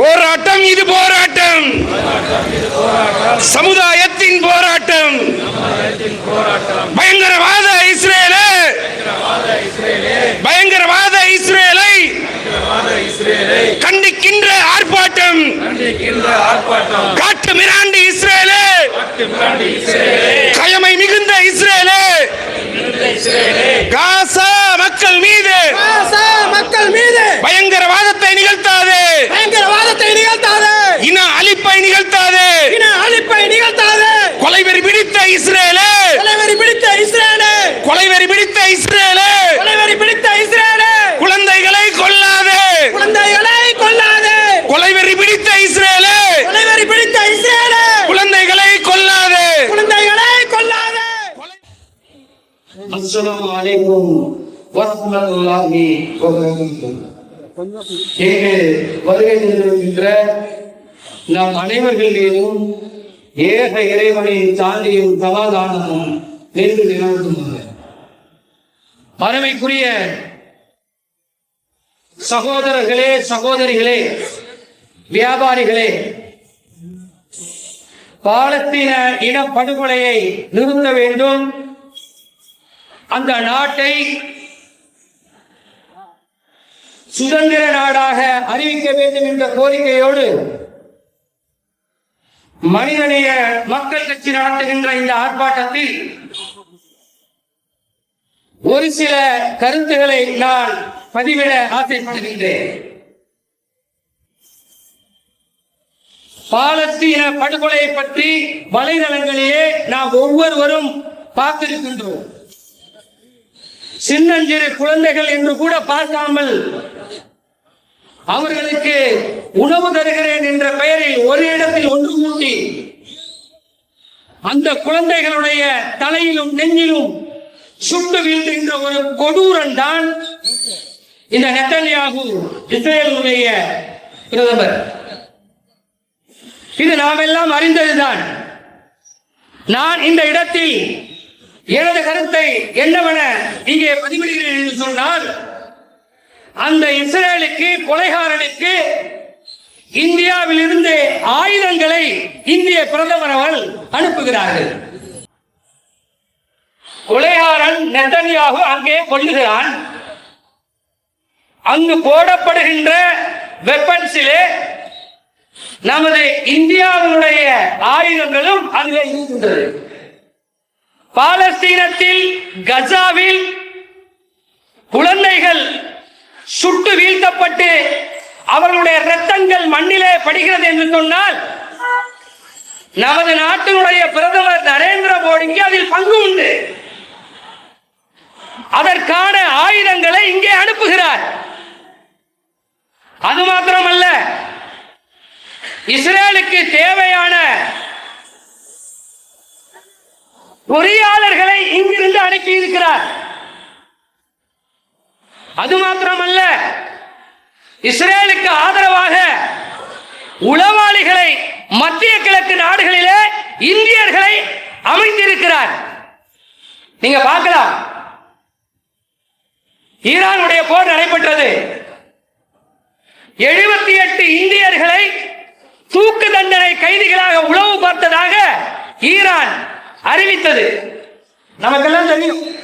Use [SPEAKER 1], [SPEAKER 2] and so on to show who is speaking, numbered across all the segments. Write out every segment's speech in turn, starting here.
[SPEAKER 1] போராட்டம் இது போராட்டம். சமுதாயத்தின் போராட்டம். பயங்கரவாத இஸ்ரேலு. பயங்கரவாத இஸ்ரேலை கண்டிக்கின்ற ஆர்ப்பாட்டம். காட்டு மிராண்டி இஸ்ரேலு கயமை மிகுந்த இஸ்ரேலு காசா மக்கள் மீது
[SPEAKER 2] காசா மக்கள் மீது
[SPEAKER 1] பயங்கரவாதத்தை நிகழ்த்தாது
[SPEAKER 2] பயங்கரவாதத்தை நிகழ்த்தாது
[SPEAKER 1] இன அழிப்பை நிகழ்த்தாது
[SPEAKER 2] இன அழிப்பை நிகழ்த்தாது
[SPEAKER 1] கொலைவெறி பிடித்த இஸ்ரேலு
[SPEAKER 2] கொலைவெறி பிடித்த இஸ்ரேலு
[SPEAKER 1] கொலைவெறி பிடித்த இஸ்ரேலு
[SPEAKER 2] கொலைவெறி பிடித்த இஸ்ரேலு
[SPEAKER 1] குழந்தைகளை கொல்லாது
[SPEAKER 2] குழந்தைகளை கொல்லாது
[SPEAKER 1] கொலைவெறி பிடித்த இஸ்ரேலு.
[SPEAKER 2] கொலைவெறி பிடித்த இஸ்ரேலு.
[SPEAKER 1] குழந்தைகளை கொல்லாது.
[SPEAKER 2] குழந்தைகளை கொல்லாது.
[SPEAKER 3] அஸ்ஸலாமு அலைக்கும் வரஹ்மத்துல்லாஹி வபரகாத்துஹு. இங்கு வருகை தந்திருக்கின்ற நம் அனைவர்கள் மீதும் ஏக இறைவனின் சாந்தியும் சமாதானமும் நின்று நிலவட்டுமாக அருமைக்குரிய சகோதரர்களே சகோதரிகளே வியாபாரிகளே பாலஸ்தீன இனப்படுகொலையை நிறுத்த வேண்டும். அந்த நாட்டை சுதந்திர நாடாக அறிவிக்க வேண்டும் என்ற கோரிக்கையோடு மனிதநேய மக்கள் கட்சி நடத்துகின்ற இந்த ஆர்ப்பாட்டத்தில் ஒரு சில கருத்துக்களை நான் பதிவிட ஆசைப்படுகின்றேன். பாலஸ்தீன படுகொலை பற்றி வலைதளங்களிலே நாம் ஒவ்வொருவரும் பார்த்திருக்கின்றோம். சின்னஞ்சிறு குழந்தைகள் என்று கூட பார்க்காமல் அவர்களுக்கு உணவு தருகிறேன் என்ற பெயரில் ஒரு இடத்தில் ஒன்று கூட்டி அந்த குழந்தைகளுடைய தலையிலும் நெஞ்சிலும் சுட்டு வீழ்கின்ற ஒரு கொடூரன் தான் இந்த நெத்தன்யாகு இஸ்ரேலுடைய பிரதமர். இது நாம் எல்லாம் அறிந்ததுதான். நான் இந்த இடத்தில் எனது கருத்தை என்னவென இங்கே பதிவிடுகிறேன் என்று சொன்னால் அந்த இஸ்ரேலுக்கு கொலைகாரனுக்கு இந்தியாவில் இருந்து ஆயுதங்களை இந்திய பிரதமர் அவர்கள் அனுப்புகிறார்கள். கொலைகாரன் நெத்தனியாகு அங்கே கொள்ளுகிறான் அங்கு போடப்படுகின்ற வெப்பன்ஸிலே நமது இந்தியாவினுடைய ஆயுதங்களும் அதிலே இருக்கின்றது. பாலஸ்தீனத்தில் கசாவில் குழந்தைகள் சுட்டு வீழ்த்தப்பட்டு அவர்களுடைய ரத்தங்கள் மண்ணிலே படுகிறது என்று சொன்னால் நமது நாட்டினுடைய பிரதமர் நரேந்திர மோடிக்கு அதில் பங்கு உண்டு. அதற்கான ஆயுதங்களை இங்கே அனுப்புகிறார். அது மாத்திரமல்ல இஸ்ரேலுக்கு தேவையான பொறியாளர்களை இங்கிருந்து அனுப்பி இருக்கிறார் அது மாத்திரமல்ல இஸ்ரேலுக்கு ஆதரவாக உளவாளிகளை மத்திய கிழக்கு நாடுகளிலே இந்தியர்களை அமைந்திருக்கிறார். நீங்க பார்க்கலாம். ஈரானுடைய போர் நடைபெற்றது. எழுபத்தி எட்டு இந்தியர்களை தூக்கு தண்டனை கைதிகளாக உளவு பார்த்ததாக ஈரான் அறிவித்தது. நமக்கெல்லாம் தெரியும்.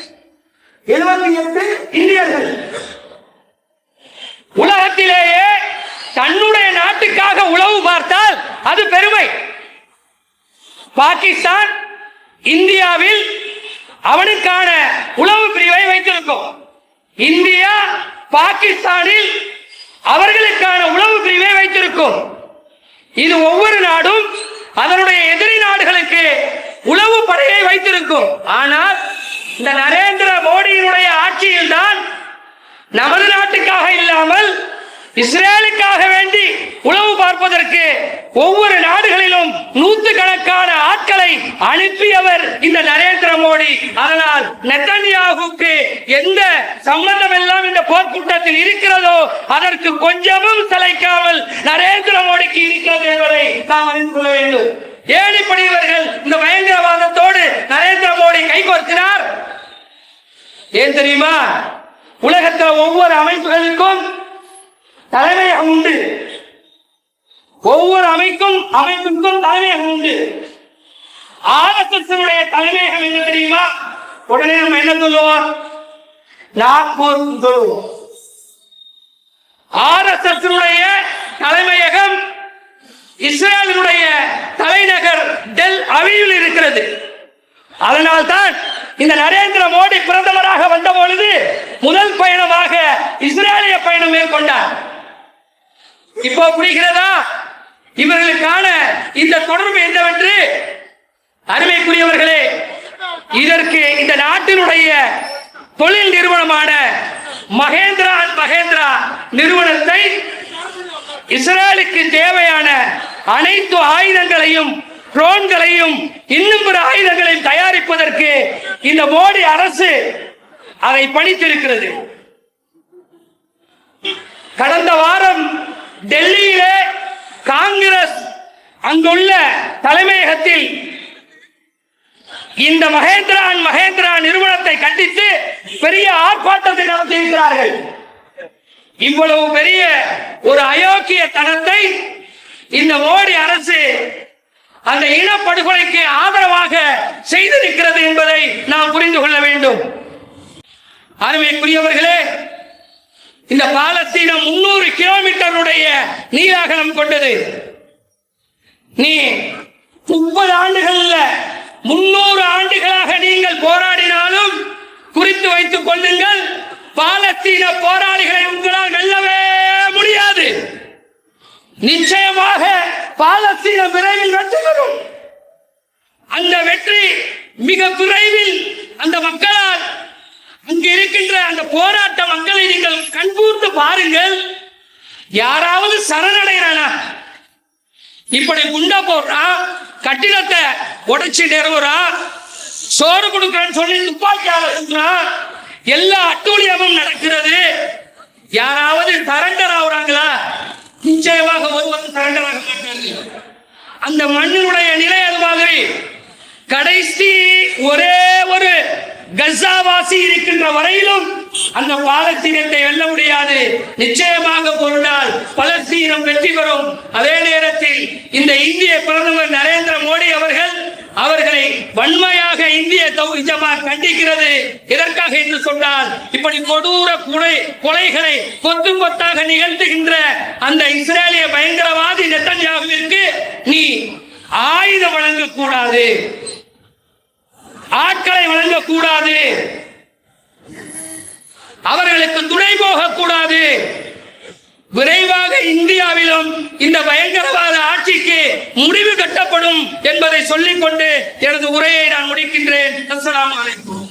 [SPEAKER 3] எழுபத்தி எட்டு இந்தியர்கள். உலகத்திலேயே தன்னுடைய நாட்டுக்காக உளவு பார்த்தால் அது பெருமை. பாகிஸ்தான் இந்தியாவில் அவனுக்கான உளவு பிரிவை வைத்திருக்கும். இந்தியா பாகிஸ்தானில் அவர்களுக்கான உளவு பிரிவை வைத்திருக்கும். இது ஒவ்வொரு நாடும் அதனுடைய எதிரி நாடுகளுக்கு உளவு படையை வைத்திருக்கும். ஆனால் இந்த நரேந்திர மோடியினுடைய ஆட்சியில்தான் நமது நாட்டுக்காக இல்லாமல் இஸ்ரேலுக்காக வேண்டி உளவு பார்ப்பதற்கு ஒவ்வொரு நாடுகளிலும் நூற்று கணக்கான ஆட்களை அனுப்பியவர் இந்த நரேந்திர மோடி. அதனால் நெத்தன்யாகுக்கு எந்த சம்பந்தம் எல்லாம் இந்த போர்க்கூட்டத்தில் இருக்கிறதோ அதற்கு கொஞ்சமும் சளைக்காமல் நரேந்திர மோடிக்கு இருக்கிறது என்பதை நாம் அறிந்து கொள்ள வேண்டும். ஏன் இப்படி இவர்கள் இந்த பயங்கரவாதத்தோடு நரேந்திர மோடி கைகோர்த்தினார் ஏன் தெரியுமா? உலகத்தில் ஒவ்வொரு அமைப்புகளுக்கும் தலைமையகம் உண்டு. ஒவ்வொரு அமைக்கும் அமைப்புக்கும் தலைமையகம் உண்டு. ஆர்எஸ்எஸ் தலைமையகம் என்ன தெரியுமா? உடனே நம்ம என்ன சொல்லுவோம்? நாக்பூர் சொல்லுவோம். ஆர்எஸ்எஸ் தலைமையகம் இஸ்ரேலினுடைய தலைநகர் டெல் அவியில் இருக்கிறது. அதனால்தான் இந்த நரேந்திர மோடி பிரதமராக வந்த பொழுது முதல் பயணமாக இஸ்ரேலிய பயணம் மேற்கொண்டார். இப்போ புரிகிறதா? இவர்களுக்கான இந்த தொடர்பு என்னவென்று? அருமைக்குரியவர்களே இதற்கு இந்த நாட்டினுடைய தொழில் நிறுவனமான மகேந்திரா அண்ட் மகேந்திரா நிறுவனத்தை இஸ்ரேலுக்கு தேவையான அனைத்து ஆயுதங்களையும் ட்ரோன்களையும் இன்னும் பிற ஆயுதங்களையும் தயாரிப்பதற்கு இந்த மோடி அரசு அதை பணித்திருக்கிறது. கடந்த வாரம் டெல்லியிலே காங்கிரஸ் அங்குள்ள தலைமையகத்தில் இந்த மகேந்திரா மகேந்திரா நிறுவனத்தை கண்டித்து பெரிய ஆர்ப்பாட்டத்தை நடத்தியிருக்கிறார்கள். இவ்வளவு பெரிய ஒரு அயோக்கிய தனத்தை இந்த மோடி அரசு அந்த இனப்படுகொலைக்கு ஆதரவாக செய்திருக்கிறது என்பதை நாம் புரிந்து கொள்ள வேண்டும். அருமைக்குரியவர்களே இந்த பாலஸ்தீனம் முன்னூறு கிலோமீட்டருடைய நீராகலம் கொண்டது. நீ முப்பது ஆண்டுகள்ல முன்னூறு ஆண்டுகளாக நீங்கள் போராடினாலும் குறித்து வைத்துக் கொள்ளுங்கள் பாலஸ்தீன போராளிகளை உங்களால் வெல்லவே முடியாது. நிச்சயமாக பாலஸ்தீனம் விரைவில் வெற்றி பெறும். அந்த வெற்றி மிக விரைவில் அந்த மக்களால் அங்கு இருக்கின்ற அந்த போராட்ட மக்களை நீங்கள் கண்கூர்ந்து பாருங்கள். யாராவது சரணடைகிறானா? இப்படி குண்டா போடுறான் கட்டிடத்தை உடைச்சு நிறுவுறான் சோறு கொடுக்கறேன்னு சொல்லி துப்பாக்கியால எல்லா அட்டூழியமும் நடக்கிறது. யாராவது சரண்டர் ஆகுறாங்களா? நிச்சயமாக ஒருவரும் சரண்டர் ஆக மாட்டார்கள். அந்த மண்ணினுடைய நிலை அது மாதிரி கடைசி ஒரே ஒரு கசாவாசி இருக்கின்ற வரையிலும் அந்த பாலஸ்தீனத்தை வெல்ல முடியாது. நிச்சயமாக பொருளால் பலஸ்தீனம் வெற்றி பெறும். அதே நேரத்தில் இந்த இந்திய பிரதமர் நரேந்திர மோடி அவர்கள் அவர்களை வன்மையாக இந்திய ஜமாத் கண்டிக்கிறது. எதற்காக என்று சொன்னால் இப்படி கொடூர கொலை கொலைகளை கொத்து கொத்தாக நிகழ்த்துகின்ற அந்த இஸ்ரேலிய பயங்கரவாதி நெத்தன்யாவிற்கு நீ ஆயுதம் வழங்கக்கூடாது. ஆட்களை வழங்கக்கூடாது. அவர்களுக்கு துணை போகக்கூடாது. விரைவாக இந்தியாவிலும் இந்த பயங்கரவாத ஆட்சிக்கு முடிவு கட்டப்படும் என்பதை சொல்லிக்கொண்டு எனது உரையை நான் முடிக்கின்றேன். அஸ்லாம் வலைக்கும்